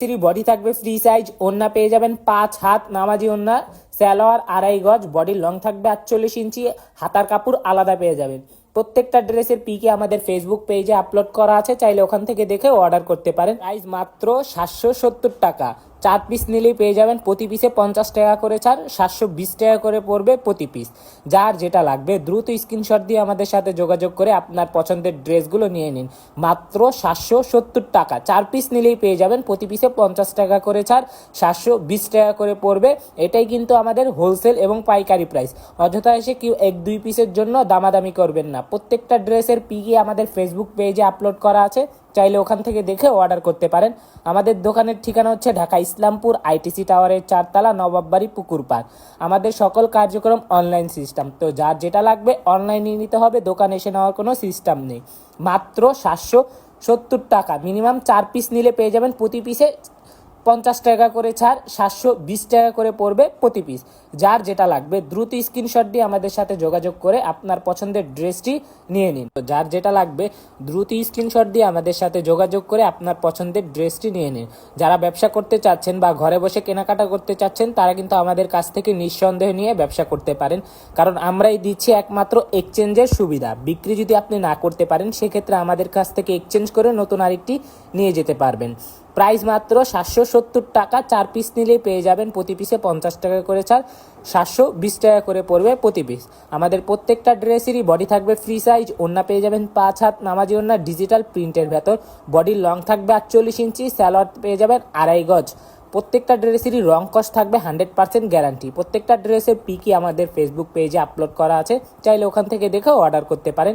Three body থাকবে free size ওন্না পেয়ে যাবেন পাঁচ হাত, নামাজি ওন্না স্যালোয়ার আড়াই গজ বডির লং থাকবে আটচল্লিশ ইঞ্চি, হাতার কাপড় আলাদা পেয়ে যাবেন। প্রত্যেকটা ড্রেসের পিকে আমাদের ফেসবুক পেজে আপলোড করা আছে, চাইলে ওখান থেকে দেখে অর্ডার করতে পারেন। প্রাইস মাত্র সাতশো সত্তর টাকা। চার পিস নিলেই পেয়ে যাবেন। প্রতি পিসে পঞ্চাশ টাকা করে ছাড়, সাতশো বিশ টাকা করে পড়বে প্রতি পিস যার যেটা লাগবে, দ্রুত স্ক্রিনশট দিয়ে আমাদের সাথে যোগাযোগ করে আপনার পছন্দের ড্রেসগুলো নিয়ে নিন। মাত্র সাতশো সত্তর টাকা। চার পিস নিলেই পেয়ে যাবেন। প্রতি পিসে পঞ্চাশ টাকা করে ছাড়, সাতশো বিশ টাকা করে পড়বে। এটাই কিন্তু আমাদের হোলসেল এবং পাইকারি প্রাইস অযথা এসে কেউ এক, দুই পিসের জন্য দামাদামি করবেন না। প্রত্যেকটা ড্রেসের পিকে আমাদের ফেসবুক পেজে আপলোড করা আছে। চাইলে ওখান থেকে দেখে অর্ডার করতে পারেন। আমাদের দোকানের ঠিকানা হচ্ছে ঢাকা ইসলামপুর আইটিসি টাওয়ারের চারতলা, নবাববাড়ি পুকুর পার্ক আমাদের সকল কার্যক্রম অনলাইন সিস্টেম তো যার যেটা লাগবে অনলাইনে নিতে হবে, দোকানে এসে নেওয়ার কোনো সিস্টেম নেই। মাত্র সাতশো সত্তর টাকা। মিনিমাম চার পিস নিলে পেয়ে যাবেন প্রতি পিসে পঞ্চাশ টাকা করে ছাড়, সাতশো বিশ টাকা করে পড়বে প্রতি পিস যার যেটা লাগবে, দ্রুত স্ক্রিনশট দিয়ে আমাদের সাথে যোগাযোগ করে আপনার পছন্দের ড্রেসটি নিয়ে নিন। তো যার যেটা লাগবে, দ্রুত স্ক্রিনশট দিয়ে আমাদের সাথে যোগাযোগ করে আপনার পছন্দের ড্রেসটি নিয়ে নিন। যারা ব্যবসা করতে চাচ্ছেন বা ঘরে বসে কেনাকাটা করতে চাচ্ছেন, তারা কিন্তু আমাদের কাছ থেকে নিঃসন্দেহ নিয়ে ব্যবসা করতে পারেন। কারণ আমরাই দিচ্ছি একমাত্র এক্সচেঞ্জের সুবিধা। বিক্রি যদি আপনি না করতে পারেন, সেক্ষেত্রে আমাদের কাছ থেকে এক্সচেঞ্জ করে নতুন আরেকটি নিয়ে যেতে পারবেন। প্রাইস মাত্র সাতশো সত্তর টাকা। চার পিস নিলেই পেয়ে যাবেন প্রতি পিসে পঞ্চাশ টাকা করে ছাড়, সাতশো বিশ টাকা করে পড়বে প্রতি পিস আমাদের প্রত্যেকটা ড্রেসেরই বডি থাকবে ফ্রি সাইজ ওন্না পেয়ে যাবেন পাঁচ হাত নামাজি ওন্না ডিজিটাল প্রিন্টের ভেতর। বডির লং থাকবে আটচল্লিশ ইঞ্চি স্যালোয়ার পেয়ে যাবেন আড়াই গজ। প্রত্যেকটা ড্রেসেরই রং কস্ট থাকবে হান্ড্রেড পার্সেন্ট গ্যারান্টি প্রত্যেকটা ড্রেসের পিকই আমাদের ফেসবুক পেজে আপলোড করা আছে। চাইলে ওখান থেকে দেখেও অর্ডার করতে পারেন।